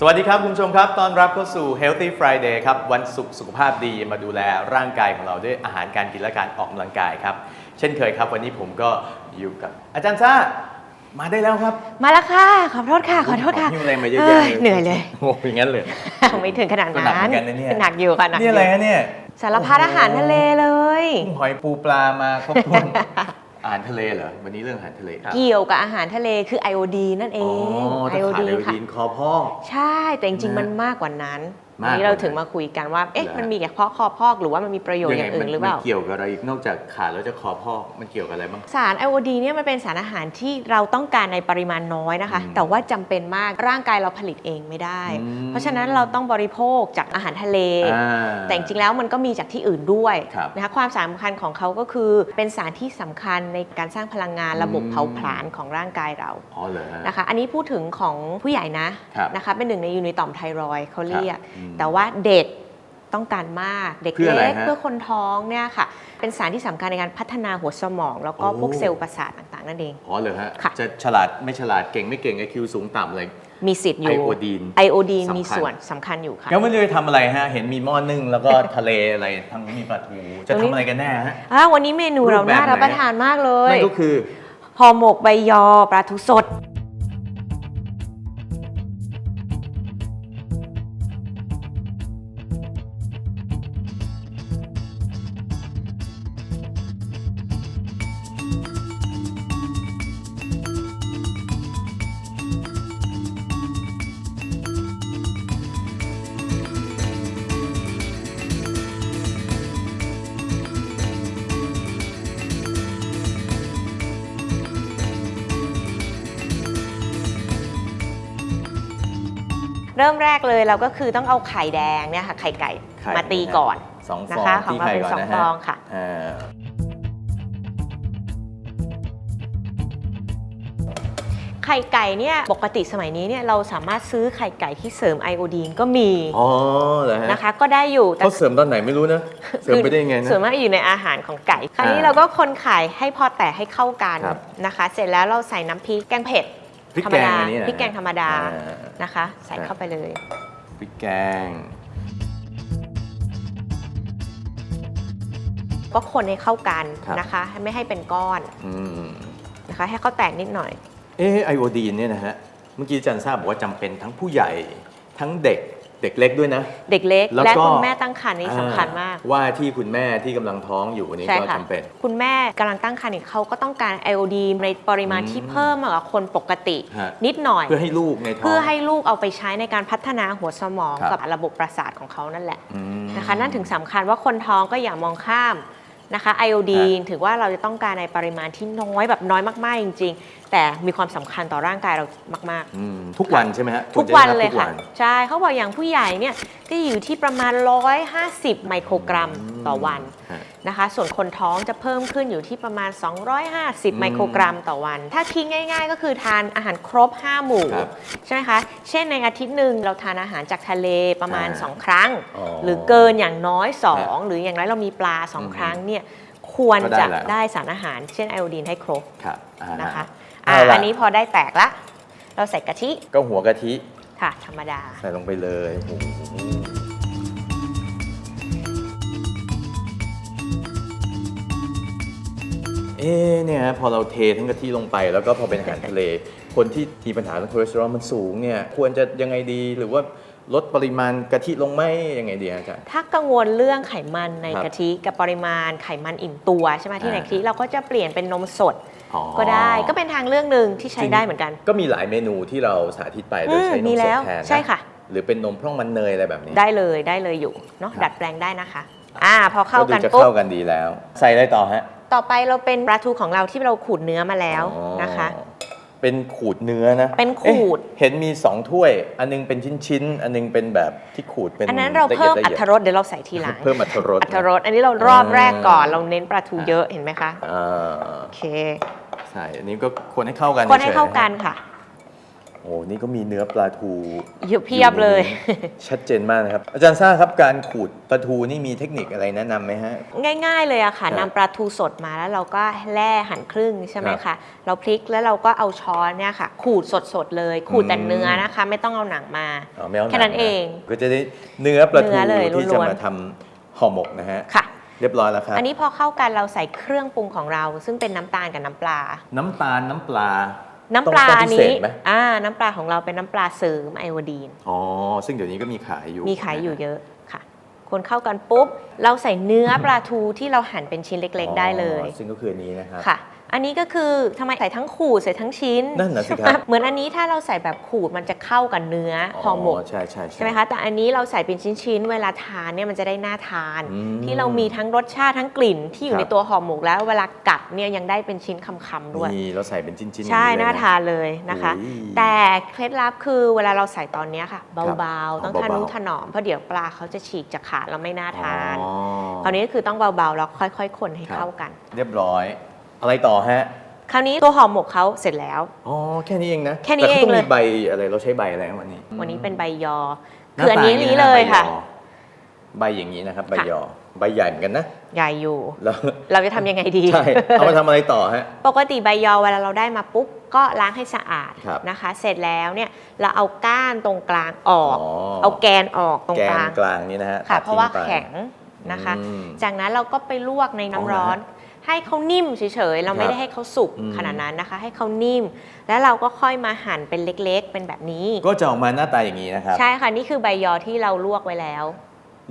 สวัสดีครับ คุณผู้ชมครับต้อนรับเข้าสู่ Healthy Friday ครับ วันศุกร์สุขภาพดีมาดูแลร่างกายของเราด้วยอาหารการกินและการออกกำลังกายครับ เช่นเคยครับ วันนี้ผมก็อยู่กับ อาจารย์ซ่า มาได้แล้วครับมาแล้วค่ะ ขอโทษค่ะ ขอโทษค่ะหิ้วอะไรมาเยอะเอ้แยะยเหนื่อยเลย โอ้ยงั้นเลย ไม่ถึงขนาดก็หนักนั้เหมืนอนกันนะเนี่ย หนักอยู่ค่ะหนักอนี่ยู่อะไรฮะเนี่ยสารพัดอาหารทะเลเลย กุ้งหอยปูปลามาครบถ้วน อาหารทะเลเหรอวันนี้เรื่องอาหารทะเลครับเกี่ยวกับอาหารทะเลคือไอโอดีนั่นเออ๋องไอจะโอขาดดีไอโอค่ะ ดีนคอพ่อใช่แต่จริงนะๆมันมากกว่านั้นมากก ว่านั้นวันนี้เราถึงมาคุยกันว่า เอ๊ะเหรอมันมีแต่เพาะคอพอกหรือว่ามันมีประโยชน์อย่างอื่นหรือเปล่า มันเกี่ยวกับอะไรอีกนอกจากขาดแล้วจะคอพ่อมันเกี่ยวกับอะไรบ้าง สารไอโอดีเนี่ยมันเป็นสารอาหารที่เราต้องการในปริมาณน้อยนะคะอืมแต่ว่าจำเป็นมากร่างกายเราผลิตเองไม่ได้อืมเพราะฉะนั้นเราต้องบริโภคจากอาหารทะเลอ่าแต่จริงๆแล้วมันก็มีจากที่อื่นด้วยครับนะคะความสำคัญของเขาก็คือเป็นสารที่สำคัญในการสร้างพลังงานระบบอืมเผาผลาญของร่างกายเราอ๋อเหรอฮะนะคะ อันนี้พูดถึงของผู้ใหญ่นะครับนะคะเป็นหนึ่งในยูนิตต่อมไทรอยด์เขาเรียกครับอืมแต่ว่าเด็กต้องการมากเด็กเพื่ออะไรเล็กฮะเพื่อคนท้องเนี่ยค่ะ เป็นสารที่สำคัญในการพัฒนาหัวสมอง แล้วก็โอ้พวกเซลล์ประสาทต่างๆ นั่นเองอ๋อเหรอฮะค่ะจะฉลาดไม่ฉลาดเก่งไม่เก่งไอคิวสูงต่ำอะไรมีสิทธิ์อยู่ไอโอดีนไอโอดีนสำคัญมีส่วนสำคัญอยู่ค่ะงั้นวันนี้จะทำอะไรฮะ เห็นมีหม้อนึ่งแล้วก็ทะเลอะไรทางนู้นมีปลาทูจะทำอะไรกันแน่ฮะอ่าวันนี้เมนูเรารูปแบบน่ารับไหนประทานมากเลยนั่นก็คือห่อหมกใบยอปลาทูสด เริ่มแรกเลยเราก็คือต้องเอาไข่แดงเนี่ยค่ะไข่ไก่ไข่มาตีก่อนสองฟนะองคะ ของตีเราไข่เป็นก่อนสองนะฟฮะองค่ะ อ่าไข่ไก่เนี่ยปกติสมัยนี้เนี่ยเราสามารถซื้อไข่ไก่ที่เสริมไอโอดีนก็มีอ๋อเหรอฮะนะคะ ก็ได้อยู่แต่ เขาเสริมตอนไหนไม่รู้นะ เสริมไปได้ยังไงนะ ส่วนมากอยู่ในอาหารของไก่ คราวนี้อ่าเราก็คนไข่ให้พอแตะให้เข้ากันครับ นะคะ เสร็จแล้วเราใส่น้ำพริกแกงเผ็ดพริกธรรแกมงดาอันนี้นะพริกแกงธรรมดา อ่า นะคะ ใส่ครับเข้าไปเลยพริกแกง ก็คนให้เข้ากันครับ นะคะไม่ให้เป็นก้อนอืมนะคะ ให้เขาแตกนิดหน่อยเออไอโอดีนเนี่ยนะฮะ เมื่อกี้อาจารย์ทราบบอกว่าจำเป็นทั้งผู้ใหญ่ทั้งเด็ก เด็กเล็กด้วยนะ เด็กเล็กแล้วและก็คุณแม่ตั้งครรภ์นี่สำคัญมากอ่ว่าที่คุณแม่ที่กำลังท้องอยู่อันนี้ใช่ก็ค่ะจำเป็น คุณแม่กำลังตั้งครรภ์เนี่ยเขาก็ต้องการไอโอดีนในปริมาณอืมที่เพิ่มมากกว่าคนปกติฮะนิดหน่อย เพื่อให้ลูกในท้องเพื่อให้ลูกเอาไปใช้ในการพัฒนาหัวสมองครับกับระบบประสาทของเขานั่นแหละอืมนะคะนั่นถึงสำคัญว่าคนท้องก็อย่ามองข้ามนะคะไอโอดีนถือว่าเราจะต้องการในปริมาณที่น้อยแบบน้อยมากๆจริง ๆ แต่มีความสำคัญต่อร่างกายเรามากๆอืมทุกวันใช่ไหมฮะทุกวันรจะได้รับเลยทุค่ะนใช่เขาบอกอย่างผู้ใหญ่เนี่ยก็อยู่ที่ประมาณ 150 ไมโครกรัมต่อวัน ฮะ นะคะส่วนคนท้องจะเพิ่มขึ้นอยู่ที่ประมาณ250ไมโครกรัมต่อวัน ถ้าคิดง่าย ๆ ก็คือทานอาหารครบ 5 หมู่ครับใช่ไหมคะ เช่นในอาทิตย์หนึ่งเราทานอาหารจากทะเลประมาณ อ่า2 ครั้ง อ๋อหรือเกินอย่างน้อยฮะ2หรืออย่างไรเรามีปลา อืม2ครั้งเนี่ยควรก็ได้จะแล้ว ได้สารอาหาร เช่นไอโอดีนให้ครบครับอ่านะคะเอาอะล่ะ อันนี้พอได้แตกละ เราใส่กะทิก็หัวกะทิค่ะ ธรรมดา ใส่ลงไปเลยโอ้โหเอ๊ะเนี่ยฮะพอเราเททั้งกะทิลงไป แล้วก็พอเป็นอาหารทะเล คนที่มีปัญหาเรื่องคอเลสเตอรอลมันสูงเนี่ยควรจะยังไงดีหรือว่าลดปริมาณกะทิลงไหมยังไงดีฮะอาจารย์ ถ้ากังวลเรื่องไขมันในครับกะทิกับปริมาณไขมันอิ่มตัวใช่ไหมที่ในอ่ากะทิเราก็จะเปลี่ยนเป็นนมสดอ๋อ ก็ได้ก็เป็นทางเลือกหนึ่งที่ใช้ได้เหมือนกัน ก็มีหลายเมนูที่เราสาธิตไปโดยใช้อืมนมีมสแล้ดวแทนนใช่ค่ะ หรือเป็นนมพร่องมันเนยอะไรแบบนี้ ได้เลยได้เลยอยู่เนาะครับดัดแปลงได้นะคะ อ่าพอเข้ากันดูจะปุ๊บเข้ากันดีแล้ว ใส่อะไรต่อฮะ ต่อไปเราเป็นปลาทูของเราที่เราขูดเนื้อมาแล้วอ๋อนะคะ เป็นขูดเนื้อนะเป็นขูดเอ๊ะเห็นมีสองถ้วย อันนึงเป็นชิ้นๆ อันนึงเป็นแบบที่ขูดเป็นอันนั้นเราเพิ่มละอัอียดตรสเดี๋ยวเราใส่ทีหลังเพิ่มอัตรรสอัตรสอันนี้เรารอบแรกก่อนอ่าเราเน้นปลาทูเยอะเห็นไหมคะอ่าโอเคใช่อันนี้ก็ควรให้เข้ากันคนให้ฉยๆเข้ากันค่ะโอ้โอ้นี่ก็มีเนื้อปลาทูอยู่เพียบเลย ชัดเจนมากนะครับ อาจารย์ซ่าครับการขูดปลาทูนี่มีเทคนิคอะไรแนะนำไหมฮะ ง่าย ๆ เลยอะค่ะครับนำปลาทูสดมาแล้วเราก็แล่หั่นครึ่งใช่ไหมครัคะบเราพลิกแล้วเราก็เอาช้อนเนี่ยค่ะ ขูดสดๆเลย ขูดแต่อืมเนื้อนะคะ ไม่ต้องเอาหนังมาอ๋อไม่เอาหแค่นั้นะเองก็จะได้เนื้อปลาทูเนื้อเลยที่จะล้วนๆ มาทำห่อหมกนะฮะค่ะ เรียบร้อยแล้วครับอันนี้พอเข้ากันเราใส่เครื่องปรุงของเรา ซึ่งเป็นน้ำตาลกับน้ำปลา น้ำตาลน้ำปลา น้ำปลาต้องต้องพิเศนี้ษไหม อ่าน้ำปลาของเราเป็นน้ำปลาเสริมไอโอดีน อ๋อ ซึ่งเดี๋ยวนี้ก็มีขายอยู่มีขายอยู่เยอะค่ะ คนเข้ากันปุ๊บ เราใส่เนื้อปลาทูที่เราหั่นเป็นชิ้นเล็ก ๆ ได้เลยอ๋อซึ่งก็คืออันนี้นะครับ ค่ะ อันนี้ก็คือทำไมใส่ทั้งขูดใส่ทั้งชิ้นนั่นน่ะสิครับใช่ไหมเหมือนอันนี้ถ้าเราใส่แบบขูดมันจะเข้ากับเนื้ออห่อหมกใช่ใช่ใช่ไหมคะแต่อันนี้เราใส่เป็นชิ้นๆ เวลาทานเนี่ยมันจะได้น่าทานอืมที่เรามีทั้งรสชาติทั้งกลิ่นที่อคยู่รับในตัวห่อหมกแล้วเวลากัดเนี่ยยังได้เป็นชิ้นคำๆด้วยนี่เราใส่เป็นชิ้นๆใช่อย่งน่าเลยะทานเลยนะคะโอ้ยแต่เคล็ดลับคือเวลาเราใส่ตอนเนี้ยค่ะครับเบาๆต้องเอาทาเบาๆนุถนอมเพราะเดี๋ยวปลาเขาจะฉีกจะขาดเราไม่น่าทานอ๋อคราวนี้ก็คือต้องเบาๆแล้วค่อย ๆ คนให้ครับเข้ากัน เรียบร้อย อะไรต่อฮะ คราวนี้ตัวห่อหมกเขาเสร็จแล้ว อ๋อ แค่นี้เองนะแค่นี้ต่ขาต้เองเลย มีใบอะไรเราใช้ใบอะไรนะวันนี้วันนี้เป็นใบยอ หาคืออันนี้ตานี้งเลยใบค่ะอใบอย่างนี้นะครับ ใบค่ะ ยอ ใบใหญ่เหมือนกันนะ ใหญ่อยู่ แล้ว เราจะทำยังไงดี ใช่ เอามาทำอะไรต่อฮะ ปกติใบยอเวลาเราได้มาปุ๊บก็ล้างให้สะอาดครับนะคะ เสร็จแล้วเนี่ยเราเอาก้านตรงกลางออก อ๋อ เอาแกนออกตรงแกกนลางกลางนี้นะฮะค่ะ ตัดเพราะว่าทิ้งไปแข็งนะคะ อืม จากนั้นเราก็ไปลวกในน้ำอ๋อร้อน ให้เขานิ่มเฉยๆ เราไม่ครับได้ให้เขาสุกอืมขนาดนั้นนะคะ ให้เขานิ่ม แล้วเราก็ค่อยมาหั่นเป็นเล็กๆ เป็นแบบนี้ ก็จะออกมาหน้าตาอย่างนี้นะครับ ใช่ค่ะ นี่คือใบยอที่เราลวกไว้แล้ว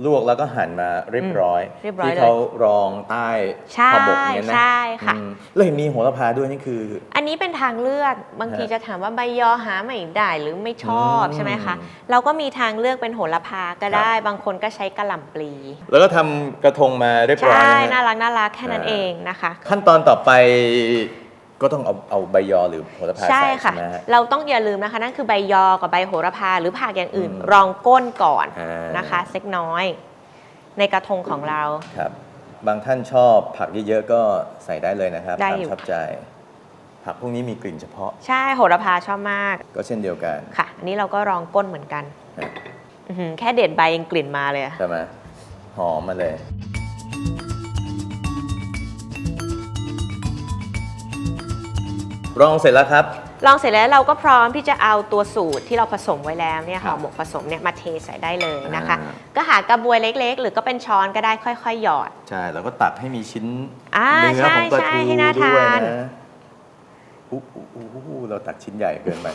ลวกแล้วก็หั่นมาเรียบร้อยเรียบร้อยที่เลยเขารองใต้ใช่ขอบกเนี่ยนะใช่ค่ะอืมแล้วเห็นมีโหระพาด้วยนี่คือ อันนี้เป็นทางเลือกบางทีฮะจะถามว่าใบยอหาไม่ได้หรือไม่ชอบอืมใช่ไหมคะเราก็มีทางเลือกเป็นโหระพาก็ได้ บางคนก็ใช้กระหล่ำปลี แล้วก็ทำกระทงมาเรียบร้อยใช่นะน่าฮะรักน่ารักแค่นั้นอ่าเองนะคะ ขั้นตอนต่อไป ก็ต้องเอาเอาใบยอหรือโหระพาใช่ใส่ค่ะ ใช่ไหมฮะ เราต้องอย่าลืมนะคะ นั่นคือใบยอกับใบโหระพาหรือผักอย่างอื่น อืมรองก้นก่อนอ่าน นะคะเล็กน้อย ในกระทงของเรา ครับบางท่านชอบผักเยอะๆก็ใส่ได้เลยนะครับได้ตามอยู่ ชอบใจ ผักพวกนี้มีกลิ่นเฉพาะใช่โหระพาชอบมากก็เช่นเดียวกันค่ะ อันนี้เราก็รองก้นเหมือนกันฮะอื้อหือแค่เด็ดใบยังกลิ่นมาเลยอะ ใช่ไหมหอมมาเลย รองเสร็จแล้วครับ ลองเสร็จแล้วเราก็พร้อมที่จะเอาตัวสูตรที่เราผสมไว้แล้วเนี่ยครัห่บอหมกผสมเนี่ยมาเทใส่ได้เลยนะคะ อ่า ก็หากระบวยเล็กๆ หรือก็เป็นช้อนก็ได้ค่อยๆ หยอด ใช่แล้วก็ตัดให้มีชิ้นอ่าเนื้อของปลาใช่ทูใช่ให้น่าด้วยทาน นะอู้อู้อู้อู้เราตัดชิ้นใหญ่เกินไป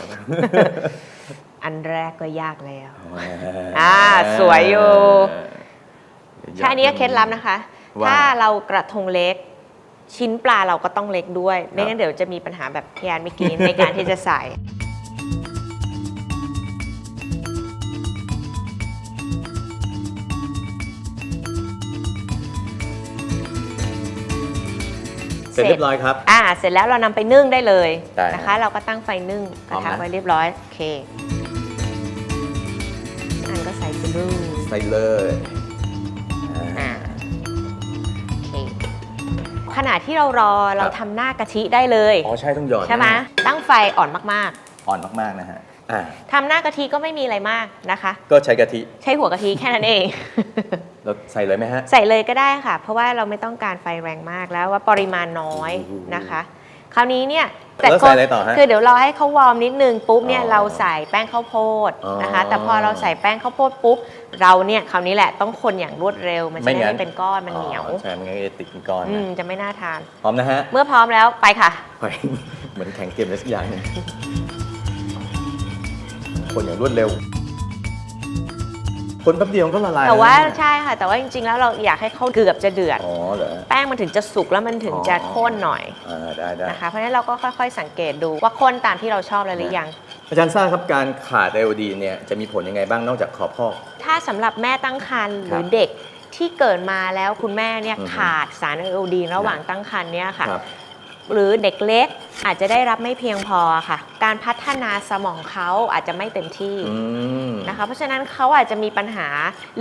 อันแรกก็ยากแล้ว อ่าสวยอยู่ ใช่อันนี้ก็เคล็ดลับนะคะ ว่า ถ้าเรากระทงเล็ก ชิ้นปลาเราก็ต้องเล็กด้วย ไม่งั้นเดี๋ยวจะมีปัญหาแบบพี่แอนเมื่อกี้ในการที่จะใส่เสร็จเรียบร้อยครับ อ่า เสร็จแล้วเรานำไปนึ่งได้เลยได้นะคะ เราก็ตั้งไฟนึ่งกระทะพร้อมนะไว้เรียบร้อย โอเค อันก็ใส่ไปดูใส่เลย ขณะที่เรารอเราครับทำหน้ากะทิได้เลยอ๋อใช่ต้องหยอดใช่ไหมนะตั้งไฟอ่อนมากอ่อนมากๆนะฮะอ่าๆทำหน้ากะทิก็ไม่มีอะไรมากนะคะ ก็ใช้กะทิใช้หัวกะทิแค่นั้นเอง เราใส่เลยไหมฮะ ใส่เลยก็ได้ค่ะ เพราะว่าเราไม่ต้องการไฟแรงมากแล้วว่าปริมาณน้อยโอ้โหนะคะ คราวนี้เนี่ย แล้วใส่อะไรต่อฮะคือเดี๋ยวเราให้เขาวอร์มนิดนึงปุ๊บเนี่ยอ๋อเราใส่แป้งข้าวโพดนะคะอ๋อแต่พอเราใส่แป้งข้าวโพดปุ๊บเราเนี่ยคราวนี้แหละต้องคนอย่างรวดเร็วมันจะไม่ได้งั้น ไม่เป็นก้อนมันเหนียวอ๋อใช่มันงั้นจะติดเป็นก้อนอืนะมจะไม่น่าทาน พร้อมนะฮะ เมื่อพร้อมแล้วไปค่ะ ไปเหมือนแข่งเกมอะไรสักอย่างหนึงคนอย่างรวดเร็ว คนแป๊บเดียวก็ละลายแต่ว่าล้เนี่ยใช่ค่ะ แต่ว่าจริงๆ แล้วเราอยากให้เขาเกือบจะเดือด อ๋อเหรอ แป้งมันถึงจะสุกแล้วมันถึงจะอ๋อข้นหน่อยอ่าได้ได้นะคะเพราะฉะนั้นเราก็ค่อยๆ สังเกตดูว่าข้นตามที่เราชอบแล้วหรือยัง อาจารย์ทราบครับการขาดไอโอดีนเนี่ยจะมีผลยังไงบ้างนอกจากขอพอก ถ้าสำหรับแม่ตั้งครรภ์หครัรืบอเด็กที่เกิดมาแล้วคุณแม่เนี่ยอือฮึขาดสารไอโอดีนระหว่างตั้งครรภ์เนี่ยค่ะครับ หรือเด็กเล็กอาจจะได้รับไม่เพียงพอค่ะ การพัฒนาสมองเขาอาจจะไม่เต็มที่อืมนะคะ เพราะฉะนั้นเขาอาจจะมีปัญหา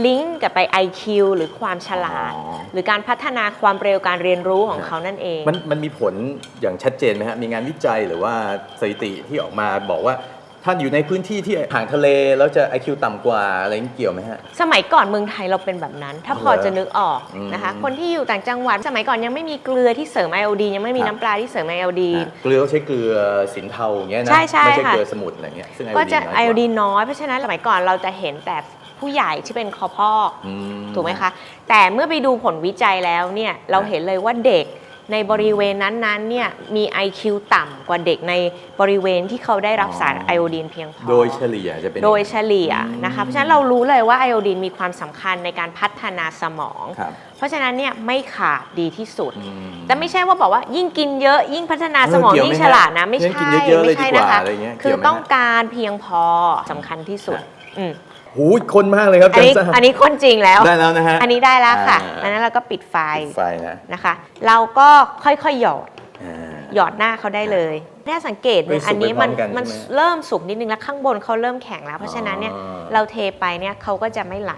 ลิงก์กับไป IQ หรือความฉลาด อ๋อ หรือการพัฒนาความเร็วการเรียนรู้ของเขานั่นเอง มันมันมีผลอย่างชัดเจนไหมฮะ มีงานวิจัยหรือว่าสถิติที่ออกมาบอกว่า ถ้าอยู่ในพื้นที่ที่ห่างทะเลแล้วจะ IQ ต่ำกว่าอะไรนี่เกี่ยวไหมฮะ สมัยก่อนเมืองไทยเราเป็นแบบนั้น ถ้าพอเหรอจะนึกออกอืมนะคะ คนที่อยู่ต่างจังหวัดสมัยก่อนยังไม่มีเกลือที่เสริมไอโอดีนยังไม่มีครับ น้ำปลาที่เสริมไอโอดีนอะเกลือเขาใช้เกลือสินเทาอย่างเงี้ยนะใช่ใช่ไม่ใช่ค่ะ เกลือสมุนอะไรเงี้ยซึ่งก็จะไอไอโอโอดีดีนนน้อยเพราะฉะนั้นสมัยก่อนเราจะเห็นแต่ผู้ใหญ่ที่เป็นคอพอกอืถูกไหมคะ แต่เมื่อไปดูผลวิจัยแล้วเนี่ย เราเห็นเลยว่าเด็ก ในบริเวณนั้นๆเนี่ยมี IQ ต่ำกว่าเด็กในบริเวณที่เขาได้รับสารไอโอดีนเพียงพอ โดยเฉลี่ยจะเป็นโดยเฉลี่ยนะคะเพราะฉะนั้นเรารู้เลยว่าไอโอดีนมีความสำคัญในการพัฒนาสมอง ครับ เพราะฉะนั้นเนี่ยไม่ขาดดีที่สุด อืม แต่ไม่ใช่ว่าบอกว่ายิ่งกินเยอะยิ่งพัฒนาสมองเออเกี่ยวไหมยิ่งฉลาดนะ ไม่งั้ใช่นกินเยอะๆเลยไม่ใช่ดีกว่านะคะอะไรเงี้ยคือเกี่ยวไหมต้องการเพียงพอสำคัญที่สุดครับ อืม หูยคนมากเลยครับอันนี้จัซ่าอันนี้คนจริงแล้ว ได้แล้วนะฮะอันนี้ได้แล้วค่ะอ่าดังนั้นเราก็ปิดไฟปิดไฟนะนะคะ เราก็ค่อยๆหยอดอ่า หยอดหน้าเขาได้เลยถ้าสังเกตเนี่ยไม่สุกอันนี้มันไปพร้อมกันมันใช่ไหมเริ่มสุกนิดนึงแล้วข้างบนเขาเริ่มแข็งแล้ว เพราะฉะนั้นเนี่ยอ๋อ เราเทไปเนี่ยเขาก็จะไม่ไหล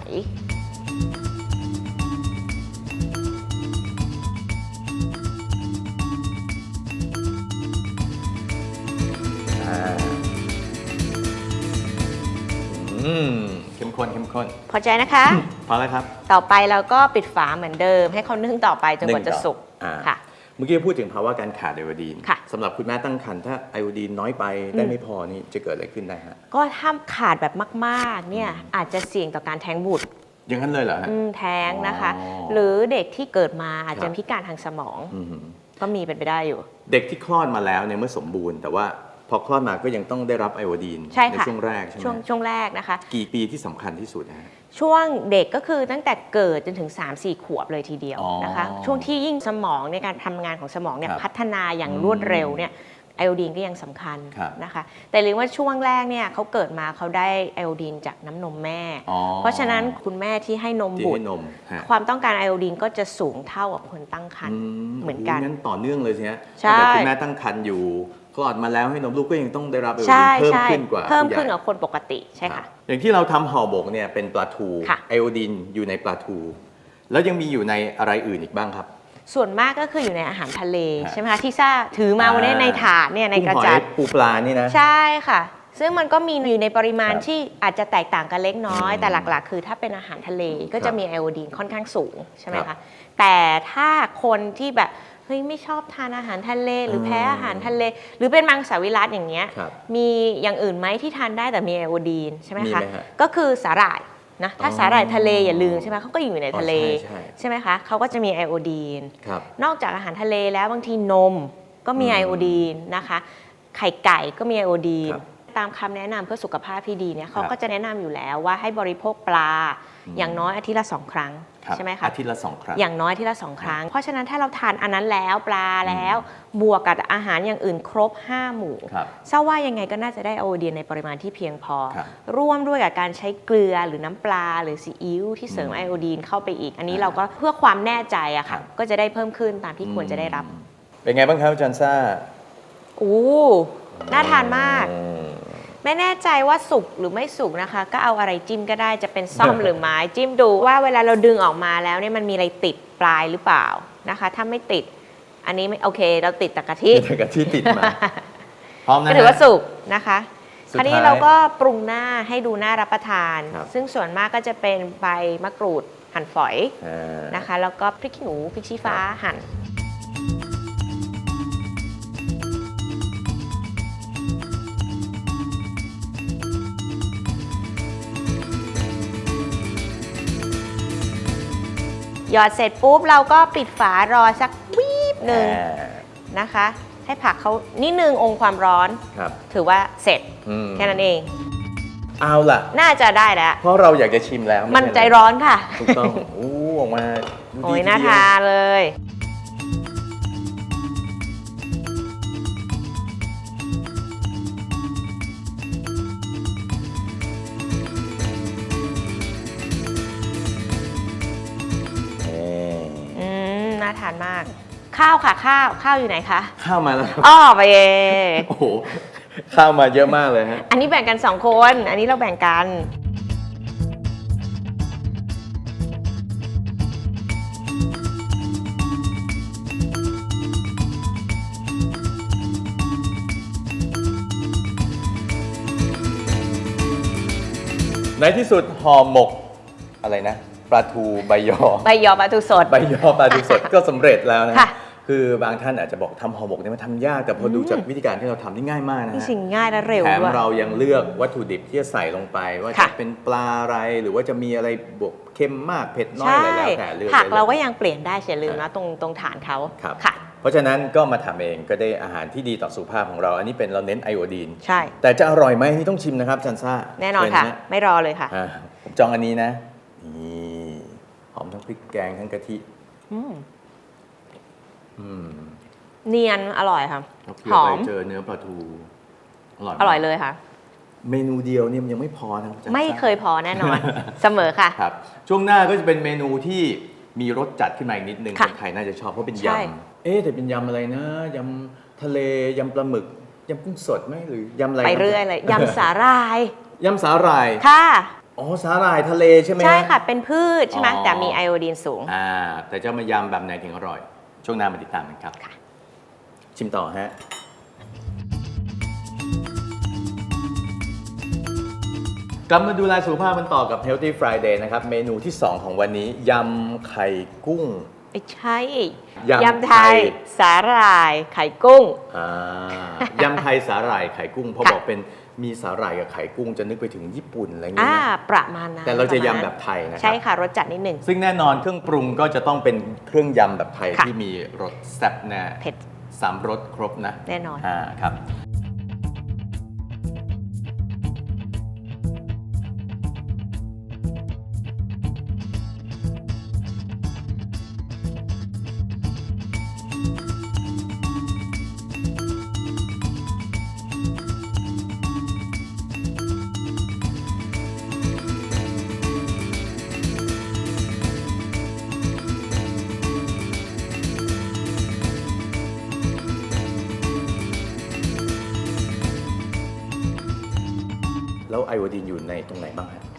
อ่าอืมเข้ม ข้นเข้มข้นพอใจนะคะ พอแล้วครับต่อไปเราก็ปิดฝาเหมือนเดิม ให้เขานึ่งต่อไปจนกว่าจะสุกอ่าค่ะ เมื่อกี้พูดถึงภาวะการขาดไอโอดีนค่ะ สำหรับคุณแม่ตั้งครรภ์ถ้าไอโอดีนน้อยไปได้ไม่พอนี่จะเกิดอะไรขึ้นได้ฮะก็ถ้าขาดแบบมากๆเนี่ยอาจจะเสี่ยงต่อการแท้งบุตรอย่างนั้นเลยเหรอฮะ อืมแท้งนะคะ อ๋อหรือเด็กที่เกิดมาอาจคจะรับ พิการทางสมอง อืมก็มีเป็นไปได้อยู่ เด็กที่คลอดมาแล้วเนี่ยเมื่อสมบูรณ์ แต่ว่า พอคลอดมาก็ยังต้องได้รับไอโอดีนใช่ค่ะช่วงแรกใช่ไหมช่วงช่วงแรกนะคะ กี่ปีที่สำคัญที่สุดนะฮะ ช่วงเด็กก็คือตั้งแต่เกิดจนถึง 3-4 ขวบเลยทีเดียวอ๋อนะคะ ช่วงที่ยิ่งสมองในการทำงานของสมองเนี่ยครับพัฒนาอย่างอืมรวดเร็วเนี่ยไอโอดีนก็ยังสำคัญครับ นะคะ แต่เรียกว่าช่วงแรกเนี่ยเขาเกิดมาเขาได้ไอโอดีนจากน้ำนมแม่ อ๋อเพราะฉะนั้นคุณแม่ที่ให้นมที่บุตให้ร นมฮะความต้องการไอโอดีนก็จะสูงเท่ากับคนตั้งครรภ์ เหมือนกันโโงั้นต่อเนื่องเลยสิฮะใช่ ตั้งแต่คุณแม่ตั้งครรภ์อยู่ คลอดมาแล้วให้นมลูกก็ยังต้องได้รับไอโอดีใช่นเพิ่มใช่ขึ้นกว่าเพิ่มผู้ใหญ่ขึ้นกับคนปกติใช่ครัค่ะบอย่างที่เราทำห่อหมกเนี่ยเป็นปลาทูค่ะไอโอดีนอยู่ในปลาทู แล้วยังมีอยู่ในอะไรอื่นอีกบ้างครับส่วนมากก็คืออยู่ในอาหารทะเลฮะใช่ไหมคะที่ซ่าถือมาวันนี้อ่าในถาดเนี่ยในกระกุ้งหจัอยดปูปลานี่นะใช่ค่ะ ซึ่งมันก็มีอยู่ในปริมาณครับที่อาจจะแตกต่างกันเล็กน้อยอืมแต่หลักๆ คือถ้าเป็นอาหารทะเลก็ครัจะบมีไอโอดีนค่อนข้างสูงใช่ไหมครัคะบแต่ถ้าคนที่แบบ เฮ้ยไม่ชอบทานอาหารทะเลหรืออมแพ้อาหารทะเล หรือเป็นมังสวิรัตอย่างเงี้ยครับมีอย่างอื่นไหมที่ทานได้แต่มีไอโอดีนใช่ไหมมีคะไหมฮะก็คือสาหร่ายนะถ้าอ๋อสาหร่ายทะเลอย่าลืมใช่ไหมเขาก็อยู่ในทะเลอ๋อใช่ใช่ใช่ไหมคะเขาก็จะมีไอโอดีน ครับ นอกจากอาหารทะเลแล้วบางทีนมก็มีอืมไอโอดีนนะคะ ไข่ไก่ก็มีไอโอดีน ครับตามคำแนะนำเพื่อสุขภาพที่ดีเนี่ยเขาครับก็จะแนะนำอยู่แล้วว่าให้บริโภคปลาอืมอย่างน้อยอาทิตย์ละสองครั้งครับ ใช่ไหมคะอาทิตย์ละสองครั้ง อย่างน้อยอาทิตย์ละสองครั้ง เพราะฉะนั้นถ้าเราทานอันนั้นแล้วปลาแล้ว บวกกับอาหารอย่างอื่นครบ 5 หมู่ครับทราบว่ายังไงก็น่าจะได้ไอโอดีนในปริมาณที่เพียงพอ ครับร่วมด้วยกับการใช้เกลือหรือน้ำปลาหรือซีอิ๊วที่เสริมอืมไอโอดีนเข้าไปอีก อันนี้อ่าเราก็เพื่อความแน่ใจอะครัค่ะบ ก็จะได้เพิ่มขึ้นตามที่ควรจะได้รับเป็นไงบ้างครับอาจารย์ซ่าอู้น่าทานมาก อืม ไม่แน่ใจว่าสุกหรือไม่สุกนะคะ ก็เอาอะไรจิ้มก็ได้จะเป็นซ่อมหรือไม้จิ้มดูว่าเวลาเราดึงออกมาแล้วเนี่ยมันมีอะไรติดปลายหรือเปล่านะคะ ถ้าไม่ติด อันนี้ไม่โอเค เราติดแต่กะทิแต่กับที่ติดมาพร้อมนะก็ฮะถือว่าสุกนะคะสุดคราวนี้ท้ายเราก็ปรุงหน้าให้ดูน่ารับประทานครับซึ่งส่วนมากก็จะเป็นใบมะกรูดหั่นฝอยอ่านะคะ แล้วก็พริกขี้หนูพริกชี้ฟ้าครับหั่น หยอดเสร็จปุ๊บเราก็ปิดฝารอสักวีบหนึ่งอ่านะคะ ให้ผักเขานิดนึงองค์ความร้อน ครับ ถือว่าเสร็จอืมแค่นั้นเอง เอาล่ะ น่าจะได้แล้ว เพราะเราอยากจะชิมแล้วมันไช่ใจเหร้อนค่ะ ถูกต้องอู้ออกมาดูดีโอ้ยทีน่าเดีวทานเลย น่าทานมาก ข้าวค่ะข้าวข้าวอยู่ไหนคะข้าวมาแล้วครับอ้อไปเองโอ้โหข้าวมาเยอะมากเลยฮะอันนี้แบ่งกันสองคน อันนี้เราแบ่งกันอในที่สุดห่อหมกอะไรนะ ปลาทูใบยอใบยอปลาทูสด ใบยอปลาทูสดก็สำเร็จแล้วนะค่ะ คือบางท่านอาจจะบอกทำห่อหมกเนี่ยมันทำยากแต่พอดูจากวิธีการที่เราทำนี่ง่ายมากนะนี่ฮะ สิ่งง่ายและเร็วแถมด้วย เรายังเลือกวัตถุดิบที่จะใส่ลงไป ว่าจะค่ะเป็นปลาอะไรหรือว่าจะมีอะไรบวกเค็มมากเผ็ดน้อยใช่อะไรแล้วแต่เลือกผักได้ลย เราก็ยังเปลี่ยนได้เสียลืมนะตรงตรงฐานเขาครับ ค่ะ เพราะฉะนั้นก็มาทำเองก็ได้อาหารที่ดีต่อสุขภาพของเรา อันนี้เป็นเราเน้นไอโอดีน ใช่ แต่จะอร่อยไหมนี่ต้องชิมนะครับจันซ่าแน่นอนเชิญค่ะ ฮไม่รอเลยค่ะ อ่าผมจองอันนี้นะนี่ หอมทั้งพริกแกงทั้งกะทิ อืมอืมเนียนอร่อยค่ะเราเคี่หยวอไปม เจอเนื้อปลาทู อร่อยอร่อยมากเลยค่ะ เมนูเดียวเนี่ยมันยังไม่พอนะครับจันซ่าไม่เคยพอแน่นอน เสมอค่ะ ครับ ช่วงหน้าก็จะเป็นเมนูที่มีรสจัดขึ้นมาอีกนิดนึงค่ะคนไทยน่าจะชอบเพราะเป็นใช่ยำเอ๊ะแต่เป็นยำอะไรนะยำทะเลยำปลาหมึกยำกุ้งสดไหมหรือยำอะไรไปคบเรื่อยเลยยำสาหร่าย ยำสาหร่าย ค่ะ อ๋อสาหร่ายทะเลใช่ไหมฮ ใช่ค่ะ เป็นพืชใช่ไหมอ๋อ แต่มีไอโอดีนสูง อ่าแต่จะมายำแบบไหนถึงอร่อย ช่วงหน้ามาติดตามกันครับ ค่ะ ชิมต่อฮะ กลับมาดูแลสุขภาพกันต่อกับ Healthy Friday นะครับ เมนูที่ 2 ของวันนี้ ยำไข่กุ้ง ไม่ใช่ยำยำไทยไทย สาหร่ายไข่กุ้ง อ่ายำไทยสาหร่ายไข่กุ้งพอค่ะ บอกเป็น มีสาหร่ายกับไข่กุ้งจะนึกไปถึงญี่ปุ่นอะไรอย่างอ่าเงี้ยนะประมาณนั้นแต่เราจะปมณนั้นยำแบบไทยนะครัใช่ค่ะรสจัดนิดหนึ่ง ซึ่งแน่นอนเครื่องปรุงก็จะต้องเป็นเครื่องยำแบบไทยค่ะ ที่มีรสแซ่บแน่เผ็ดสามรสครบนะแน่นอน อ่าครับ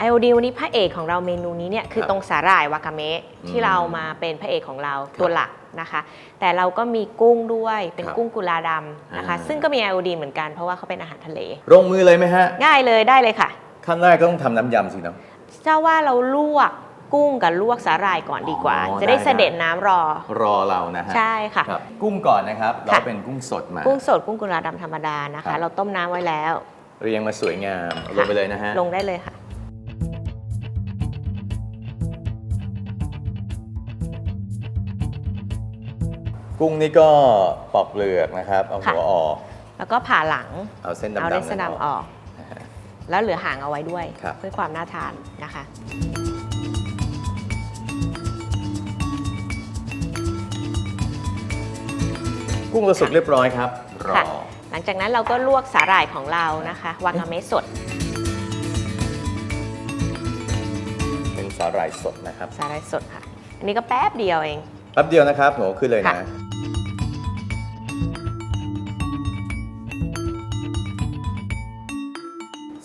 โอดีนวันนี้พระเอกของเราเมนูนี้เนี่ยคือครับตรงสาหร่ายวากาเมะอืที่มเรามาเป็นพระเอกของเราครับตัวหลักนะคะ แต่เราก็มีกุ้งด้วยเป็นครับกุ้งกุลาดำนะคะอ่าซึ่งก็มีไอโอดีนเหมือนกันเพราะว่าเขาเป็นอาหารทะเลลงมือเลยไหมฮะ ง่ายเลยได้เลยค่ะ ขั้นแรกก็ต้องทำน้ำยำสิเนาะเจ้าว่าเราลวกกุ้งกับลวกสาหร่ายก่อนดีกว่าอ๋อจะได้ได้เสด็จน้ำรอ รอเรานะฮะ ใช่ค่ะครับกุ้งก่อนนะครับ เราค่ะเป็นกุ้งสดมา กุ้งสดกุ้งกุลาดำธรรมดานะครัคะบเราต้มน้ำไว้แล้ว เรียงมาสวยงามเอาลงไปเลยนะฮะ ลงได้เลยค่ะ กุ้งนี่ก็ปอกเปลือกนะครับ เอาหัวค่ะออก แล้วก็ผ่าหลัง เอาเส้นดำๆเอาเลนสนั่นนำออกนะฮะแล้วเหลือหางเอาไว้ด้วยครับเพื่อความน่าทานนะคะ กุ้งเราสุกเรียบร้อยครับ รอค่ะหลังจากนั้นเราก็ลวกสาหร่ายของเรานะคะ วากาเมะสด เป็นสาหร่ายสดนะครับ สาหร่ายสดค่ะ อันนี้ก็แป๊บเดียวเองแป๊บเดียวนะครับหนูขึ้นเลยค่ะนะ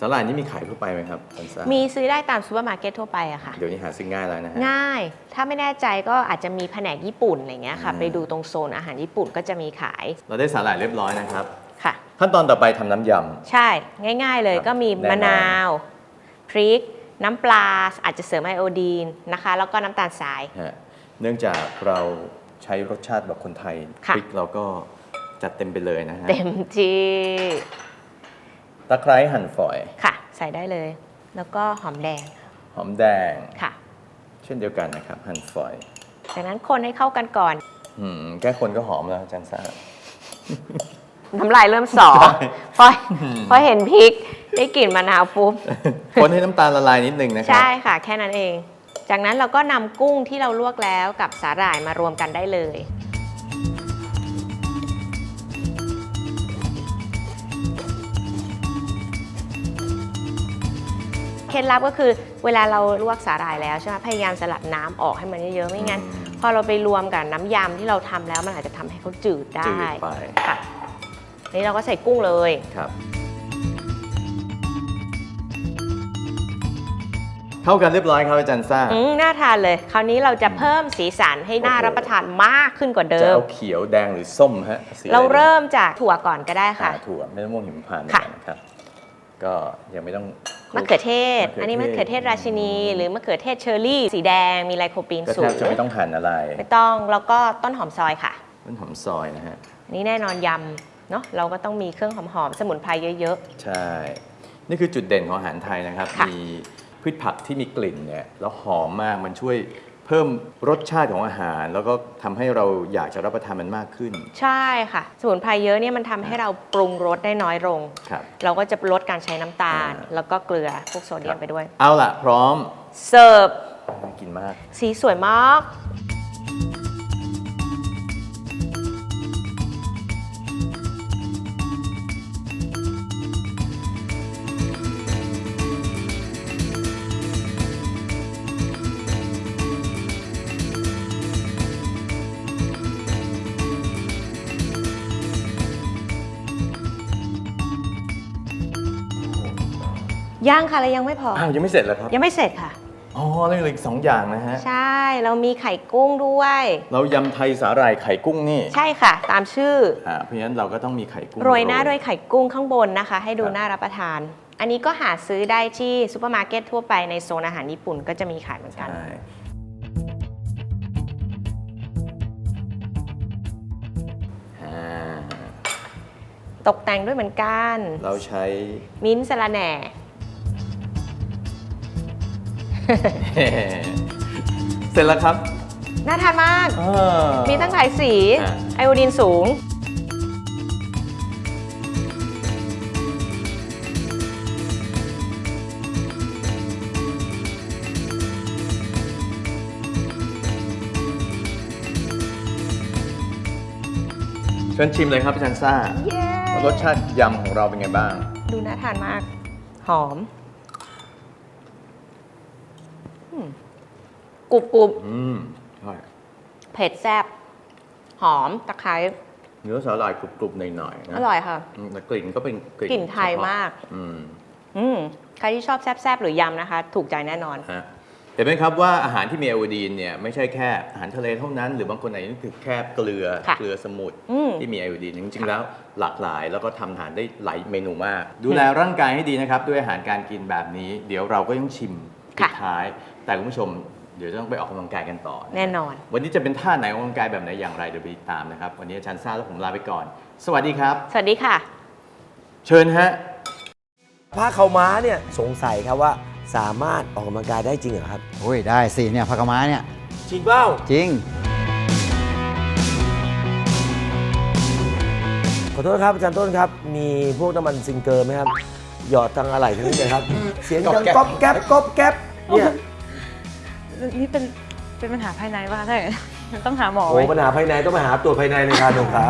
สาหร่ายนี่มีขายทั่วไปไหมครับซันซ่ามีซื้อได้ตามซูเปอร์มาร์เก็ตทั่วไปอะค่ะ เดี๋ยวนี้หาซื้อง่ายแล้วนะฮะ ง่าย ถ้าไม่แน่ใจก็อาจจะมีแผนกญี่ปุ่นอะไรเงี้ยค่ะ อืม ไปดูตรงโซนอาหารญี่ปุ่นก็จะมีขายเราได้สาหร่ายเรียบร้อยนะครับ ค่ะ ขั้นตอนต่อไปทำน้ำย ใช่ง่าย ๆเลยครับก็มีแน่นอนมะนาวพริก น้ำปลาอาจจะเสริมไอโอดีนนะคะ แล้วก็น้ำตาลทรายำฮะเนื่องจากเราใช้รสชาติแบบคนไทยค่ะ พริกเราก็จัดเต็มไปเลยนะฮะ เต็มที่ ตะไคร้หั่นฝอย ค่ะ ใส่ได้เลย แล้วก็หอมแดงหอมแดง ค่ะ เช่นเดียวกันนะครับ หั่นฝอยจากนั้นคนให้เข้ากันก่อนอืมแค่คนก็หอมแล้วอาจันซ่า น้ำลายเริ่มสอใช่พอพอเห็นพริกได้กลิ่นมะนาวปุ๊บ คนให้น้ำตาลละลายนิดนึงนะครัใช่ค่ะ แค่นั้นเอง จากนั้นเราก็นำกุ้งที่เราลวกแล้วกับสาหร่ายมารวมกันได้เลย เคล็ดลับก็คือเวลาเราลวกสาหร่ายแล้วใช่ไหมพยายามสลัดน้ำออกให้มันเยอะๆไม่งั้นอืมพอเราไปรวมกับน้ำยำที่เราทำแล้วมันอาจจะทำให้เขาจืดได้จืดไปค่ะนี่เราก็ใส่กุ้งเลยครับเข้ากันเรียบร้อยครับอาจารย์ซ่าอืมน่าทานเลย คราวนี้เราจะเพิ่มสีสันให้น่าโอ้โหรับประทานมากขึ้นกว่าเดิจะมเอาเขียวแดงหรือส้มฮะสีอะไเราดีเริ่มจากถั่วก่อนก็ได้อ่าค่ะถั่วไม่ต้องม่วงหิมพานต์ค่ะนะครับก็ยังไม่ต้อง มะเขือเทศมะเขือเทศ อันนี้มะเขือเทศราชินี หรือมะเขือเทศเชอร์รี่ สีแดงมีไลโคปีนก็สูแทงบจะไม่ต้องหั่นอะไร ไม่ต้องแล้วก็ต้นหอมซอยค่ะ ต้นหอมซอยนะฮะ อันนี้แน่นอนยำเนาะเราก็ต้องมีเครื่องหอมๆสมุนไพรเยอะ ใช่ นี่คือจุดเด่นของอาหารไทยนะครับ ค่ะ มีพืชผักที่มีกลิ่นเนี่ย แล้วหอมมาก มันช่วยเพิ่มรสชาติของอาหาร แล้วก็ทำให้เราอยากจะรับประทานมันมากขึ้นๆใช่ค่ะ สมุนไพรเยอะเนี่ยมันทำให้เราปรุงรสได้น้อยลงครับเราก็จะลดการใช้น้ำตาลอ่าแล้วก็เกลือพวกโซเดียมไปด้วย เอาล่ะ พร้อม เสิร์ฟน่ากินมาก สีสวยมาก ย่างค่ะแล้วยังไม่พออ้าวยังไม่เสร็จเหรอครับ ยังไม่เสร็จค่ะ อ๋อแล้วยังเหลืออีกสองอย่างนะฮะ ใช่เรามีไข่กุ้งด้วย เรายำไทยสาหร่ายไข่กุ้งนี่ใช่ค่ะ ตามชื่อ อ่าเพราะฉะนั้นเราก็ต้องมีไข่กุ้งโรยหน้าด้วยไข่กุ้งข้างบนนะคะ ให้ดูครับน่ารับประทาน อันนี้ก็หาซื้อได้ที่ซูเปอร์มาร์เก็ตทั่วไปในโซนอาหารญี่ปุ่นก็จะมีขายเหมือนกัน ใช่ อ่า ตกแต่งด้วยเหมือนกัน เราใช้ มิ้นท์สะระแหน่ เสร็จแล้วครับน่าทานมาก อ่า มีตั้งหลายสี อะ ไอโอดีนสูง เชิญชิมเลยครับอาจารย์ซ่าเย้ว่ารสชาติยำของเราเป็นไงบ้าง ดูน่าทานมาก หอมอืม กรุบกรุบอืมใช่เผ็ดแซ่บหอมตะไคร้เนื้อสาหร่ายกรุบๆหน่อยๆนะอร่อยค่ะ อืมแต่กลิ่นก็เป็นกลิ่นกลิ่นไทยเฉพะมาก อืม อืมใครที่ชอบแซ่บๆหรือยำนะคะ ถูกใจแน่นอน ฮะเห็นไหมครับว่าอาหารที่มีไอโอดีนเนี่ยไม่ใช่แค่อาหารทะเลเท่านั้น หรือบางคนอาจจะนึกถึงแค่เกลือค่ะเกลือสมุทรอืม ที่มีไอโอดีนจริงๆแล้วหลากหลาย แล้วก็ทำอาหารได้หลายเมนูมาก ดูแลร่างกายให้ดีนะครับ ด้วยอาหารการกินแบบนี้ เดี๋ยวเราก็ต้องชิมสุดท้าย แต่คุณผู้ชม เดี๋ยวจะต้องไปออกกำลังกายกันต่อนะแน่นอน วันนี้จะเป็นท่าไหนออกกำลังกายแบบไหนอย่างไรเดี๋ยวไปติดตามนะครับ วันนี้อาจารย์ซ่าและผมลาไปก่อน สวัสดีครับ สวัสดีค่ะ เชิญฮะ ผ้าเขาวม้าเนี่ยสงสัยครับว่าสามารถออกกำลังกายได้จริงเหรอครับ โอ้ยได้สิเนี่ยผักกะม้าเนี่ย จริงเปล่าจริง ขอโทษครับอาจารย์ต้นครับ มีพวกน้ำมันซิงเกอร์ไหมครับ หยอดทางอะไรทั้งนี้เลยครับ เสียงดังก๊อบแก๊บก๊อบแก๊บเนี่ย นี่เป็นเป็นปัญหาภายในป่ะถ้าอย่างนั้นต้องหาหมอโอ้ไว้ ปัญหาภายในต้องไปหาตรวจภายในเลยครับหนูขา